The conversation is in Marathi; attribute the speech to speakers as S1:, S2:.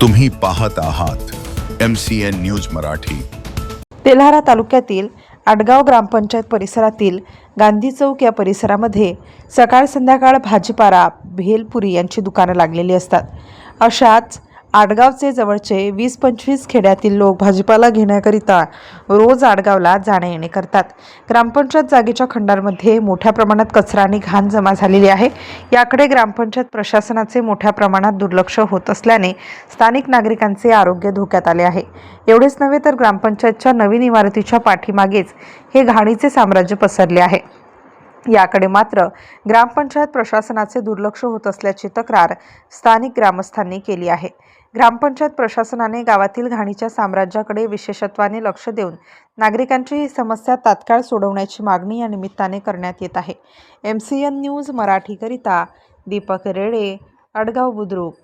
S1: तुम्ही पाहत आहात M C N news Marathi.
S2: Telhara तालुक्यातील आडगाव ग्रामपंचायत परिसरातील गांधी चौक या परिसरामध्ये सकाळ संध्याकाळ भाजीपारा भेलपुरी यांची दुकानं लागलेली असतात. अशाच आडगावचे जवळचे वीस पंचवीस खेड्यातील लोक भाजीपाला घेण्याकरिता रोज आडगावला जाणे येणे करतात. ग्रामपंचायत जागेच्या खंडांमध्ये मोठ्या प्रमाणात कचरा आणि घाण जमा झालेली आहे. याकडे ग्रामपंचायत प्रशासनाचे मोठ्या प्रमाणात दुर्लक्ष होत असल्याने स्थानिक नागरिकांचे आरोग्य धोक्यात आले आहे. एवढेच नव्हे तर ग्रामपंचायतच्या नवीन इमारतीच्या पाठीमागेच हे घाणीचे साम्राज्य पसरले आहे. याकडे मात्र ग्रामपंचायत प्रशासनाचे दुर्लक्ष होत असल्याची तक्रार स्थानिक ग्रामस्थांनी केली आहे. ग्रामपंचायत प्रशासनाने गावातील घाणीच्या साम्राज्याकडे विशेषत्वाने लक्ष देऊन नागरिकांची ही समस्या तात्काळ सोडवण्याची मागणी या निमित्ताने करण्यात येत आहे. एम सी एन न्यूज मराठीकरिता दीपक रेडे अडगाव बुद्रुक.